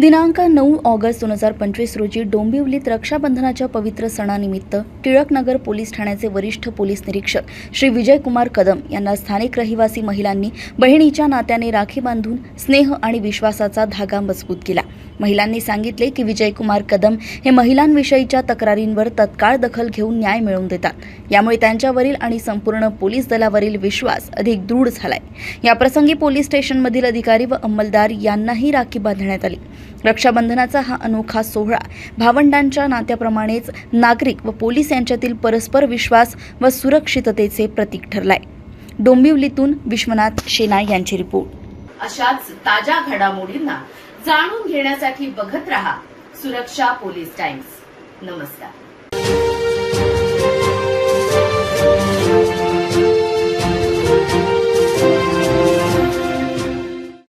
दिनांक नऊ ऑगस्ट दोन हजार पंचवीस रोजी डोंबिवलीत रक्षाबंधनाच्या पवित्र सणानिमित्त टिळकनगर पोलीस ठाण्याचे वरिष्ठ पोलीस निरीक्षक श्री विजयकुमार कदम यांना स्थानिक रहिवासी महिलांनी बहिणीच्या नात्याने राखी बांधून स्नेह आणि विश्वासाचा धागा मजबूत केला. महिलांनी सांगितले की विजयकुमार कदम हे महिलांविषयीच्या तक्रारींवर तत्काळ दखल घेऊन न्याय मिळवून देतात. यामुळे त्यांच्यावरील आणि संपूर्ण पोलीस दलावरील विश्वास अधिक दृढ झालाय. या प्रसंगी पोलीस स्टेशनमधील अधिकारी व अंमलदार यांनाही राखी बांधण्यात आली. रक्षाबंधनाचा हा अनोखा सोहळा भावंडांच्या नात्याप्रमाणेच नागरिक व पोलीस यांच्यातील परस्पर विश्वास व सुरक्षिततेचे प्रतीक ठरलाय. डोंबिवलीतून विश्वनाथ शेना यांची रिपोर्ट. अशाच ताज्या घडामोडींना जाणून घेण्यासाठी बघत रहा सुरक्षा पोलीस टाइम्स. नमस्कार.